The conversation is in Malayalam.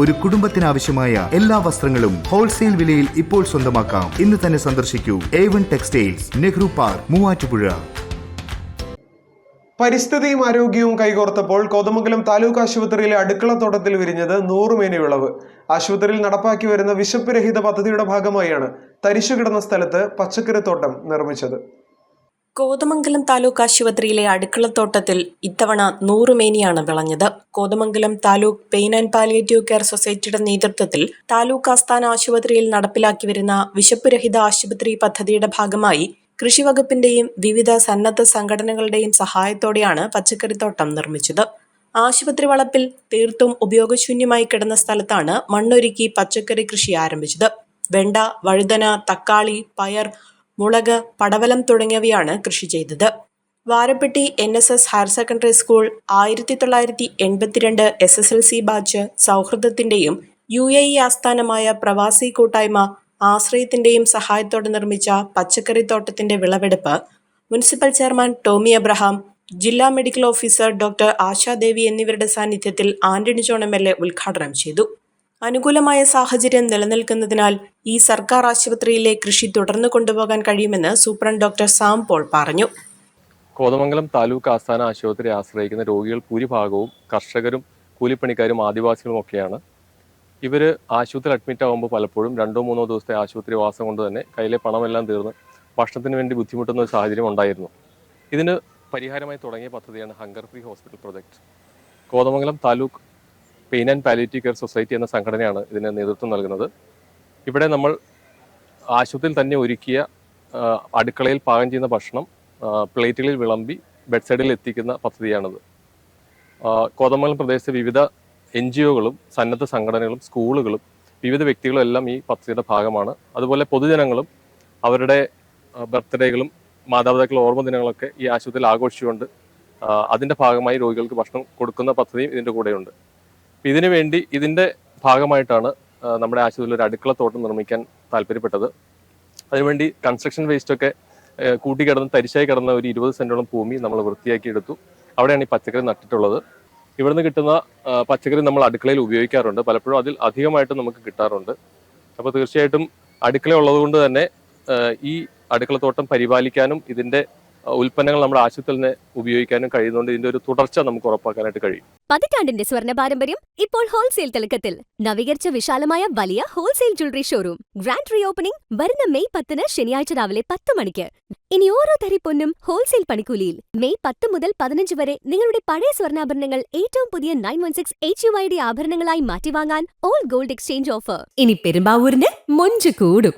ഒരു കുടുംബത്തിനാവശ്യമായ എല്ലാ വസ്ത്രങ്ങളും ഹോൾസെയിൽ വിലയിൽ ഇപ്പോൾ സ്വന്തമാക്കാം. ഇന്ന് തന്നെ സന്ദർശിക്കൂ. A one textiles Nehru park Muvattupuzha. പരിസ്ഥിതിയും ആരോഗ്യവും കൈകോർത്തപ്പോൾ കോതമംഗലം താലൂക്ക് ആശുപത്രിയിലെ അടുക്കള തോട്ടത്തിൽ വിരിഞ്ഞത് നൂറുമേനി വിളവ്. ആശുപത്രിയിൽ നടപ്പാക്കി വരുന്ന വിശപ്പ് രഹിത പദ്ധതിയുടെ ഭാഗമായാണ് തരിശു കിടന്ന സ്ഥലത്ത് പച്ചക്കറിത്തോട്ടം നിർമ്മിച്ചത്. കോതമംഗലം താലൂക്ക് ആശുപത്രിയിലെ അടുക്കളത്തോട്ടത്തിൽ ഇത്തവണ നൂറുമേനിയാണ് വിളഞ്ഞത്. Kothamangalam taluk pain and palliative care സൊസൈറ്റിയുടെ നേതൃത്വത്തിൽ താലൂക്ക് ആസ്ഥാന ആശുപത്രിയിൽ നടപ്പിലാക്കി വരുന്ന വിശപ്പുരഹിത ആശുപത്രി പദ്ധതിയുടെ ഭാഗമായി കൃഷിവകുപ്പിന്റെയും വിവിധ സന്നദ്ധ സംഘടനകളുടെയും സഹായത്തോടെയാണ് പച്ചക്കറിത്തോട്ടം നിർമ്മിച്ചത്. ആശുപത്രി വളപ്പിൽ തീർത്തും ഉപയോഗശൂന്യമായി കിടന്ന സ്ഥലത്താണ് മണ്ണൊരുക്കി പച്ചക്കറി കൃഷി ആരംഭിച്ചത്. വെണ്ട വഴുതന തക്കാളി പയർ മുളക് പടവലം തുടങ്ങിയവയാണ് കൃഷി ചെയ്തത്. Varappetty N S S higher secondary school ആയിരത്തി തൊള്ളായിരത്തി എൺപത്തിരണ്ട് S S L C batch സൗഹൃദത്തിന്റെയും U A E ആസ്ഥാനമായ പ്രവാസി കൂട്ടായ്മ ആശ്രയത്തിന്റെയും സഹായത്തോടെ നിർമ്മിച്ച പച്ചക്കറി പച്ചക്കറിത്തോട്ടത്തിന്റെ വിളവെടുപ്പ് മുനിസിപ്പൽ ചെയർമാൻ ടോമി അബ്രഹാം ജില്ലാ മെഡിക്കൽ ഓഫീസർ ഡോക്ടർ ആശാദേവി എന്നിവരുടെ സാന്നിധ്യത്തിൽ Antony John M L A ഉദ്ഘാടനം ചെയ്തു. അനുകൂലമായ സാഹചര്യം നിലനിൽക്കുന്നതിനാൽ ഈ സർക്കാർ ആശുപത്രിയിലെ കൃഷി തുടർന്നു കൊണ്ടുപോകാൻ കഴിയുമെന്ന് സൂപ്രണ്ട് ഡോക്ടർ സാം പോൾ പറഞ്ഞു. കോതമംഗലം താലൂക്ക് ആസ്ഥാന ആശുപത്രി ആശ്രയിക്കുന്ന രോഗികൾ ഭൂരിഭാഗവും കർഷകരും കൂലിപ്പണിക്കാരും ആദിവാസികളും ഒക്കെയാണ്. ഇവർ ആശുപത്രി അഡ്മിറ്റ് ആകുമ്പോൾ പലപ്പോഴും രണ്ടോ മൂന്നോ ദിവസത്തെ ആശുപത്രി വാസം കൊണ്ട് തന്നെ കയ്യിലെ പണമെല്ലാം തീർന്ന് ഭക്ഷണത്തിന് വേണ്ടി ബുദ്ധിമുട്ടുന്ന ഒരു സാഹചര്യം ഉണ്ടായിരുന്നു. ഇതിന് പരിഹാരമായി തുടങ്ങിയ പദ്ധതിയാണ് hunger free hospital project. Kothamangalam taluk pain and palliative care society എന്ന സംഘടനയാണ് ഇതിന് നേതൃത്വം നൽകുന്നത്. ഇവിടെ നമ്മൾ ആശുപത്രിയിൽ തന്നെ ഒരുക്കിയ അടുക്കളയിൽ പാകം ചെയ്യുന്ന ഭക്ഷണം പ്ലേറ്റുകളിൽ വിളമ്പി ബെഡ് സൈഡിൽ എത്തിക്കുന്ന പദ്ധതിയാണിത്. കോതമംഗലം പ്രദേശത്തെ വിവിധ എൻ ജി ഒകളും സന്നദ്ധ സംഘടനകളും സ്കൂളുകളും വിവിധ വ്യക്തികളും എല്ലാം ഈ പദ്ധതിയുടെ ഭാഗമാണ്. അതുപോലെ പൊതുജനങ്ങളും അവരുടെ ബർത്ത്ഡേകളും മാതാപിതാക്കളുടെ ഓർമ്മ ദിനങ്ങളൊക്കെ ഈ ആശുപത്രിയിൽ ആഘോഷിച്ചുകൊണ്ട് അതിന്റെ ഭാഗമായി രോഗികൾക്ക് ഭക്ഷണം കൊടുക്കുന്ന പദ്ധതിയും ഇതിന്റെ കൂടെയുണ്ട്. ഇതിനു വേണ്ടി ഇതിന്റെ ഭാഗമായിട്ടാണ് നമ്മുടെ ആശുപത്രിയിൽ ഒരു അടുക്കള തോട്ടം നിർമ്മിക്കാൻ താല്പര്യപ്പെട്ടത്. അതിനുവേണ്ടി കൺസ്ട്രക്ഷൻ വേസ്റ്റ് ഒക്കെ കൂട്ടി കൂട്ടിക്കിടന്ന് തരിശായി കിടന്ന ഒരു ഇരുപത് സെന്റോളം ഭൂമി നമ്മൾ വൃത്തിയാക്കി എടുത്തു. അവിടെയാണ് ഈ പച്ചക്കറി നട്ടിട്ടുള്ളത്. ഇവിടുന്ന് കിട്ടുന്ന പച്ചക്കറി നമ്മൾ അടുക്കളയിൽ ഉപയോഗിക്കാറുണ്ട്. പലപ്പോഴും അതിൽ അധികമായിട്ട് നമുക്ക് കിട്ടാറുണ്ട്. അപ്പോൾ തീർച്ചയായിട്ടും അടുക്കള ഉള്ളതുകൊണ്ട് തന്നെ ഈ അടുക്കളത്തോട്ടം പരിപാലിക്കാനും ഇതിന്റെ ആ, ഉൽപ്പന്നങ്ങൾ നമ്മുടെ ആശുപത്രിയിൽ തന്നെ ഉപയോഗിക്കാനും കഴിയുന്നതുകൊണ്ട് ഇതിന്റെ ഒരു തുടർച്ച നമുക്ക് ഉറപ്പാക്കാനായിട്ട് കഴിയും. പതിറ്റാണ്ടിന്റെ സ്വർണ പാരമ്പര്യം ഇപ്പോൾ ഹോൾസെയിൽ തിളക്കത്തിൽ. നവീകരിച്ച വിശാലമായ വലിയ wholesale jewellery showroom. Grand reopening വരുന്ന മെയ് പത്തിന് ശനിയാഴ്ച രാവിലെ പത്ത് മണിക്ക്. ഇനി ഓരോ തരി പൊന്നും ഹോൾസെയിൽ പണിക്കൂലിയിൽ. മെയ് പത്ത് മുതൽ പതിനഞ്ച് വരെ നിങ്ങളുടെ പഴയ സ്വർണാഭരണങ്ങൾ ഏറ്റവും പുതിയ nine one six H U I D ആഭരണങ്ങളായി മാറ്റി വാങ്ങാൻ ഓൾ ഗോൾഡ് എക്സ്ചേഞ്ച് ഓഫർ. ഇനി പെരുമ്പാവൂരിന് മൊഞ്ച് കൂടും.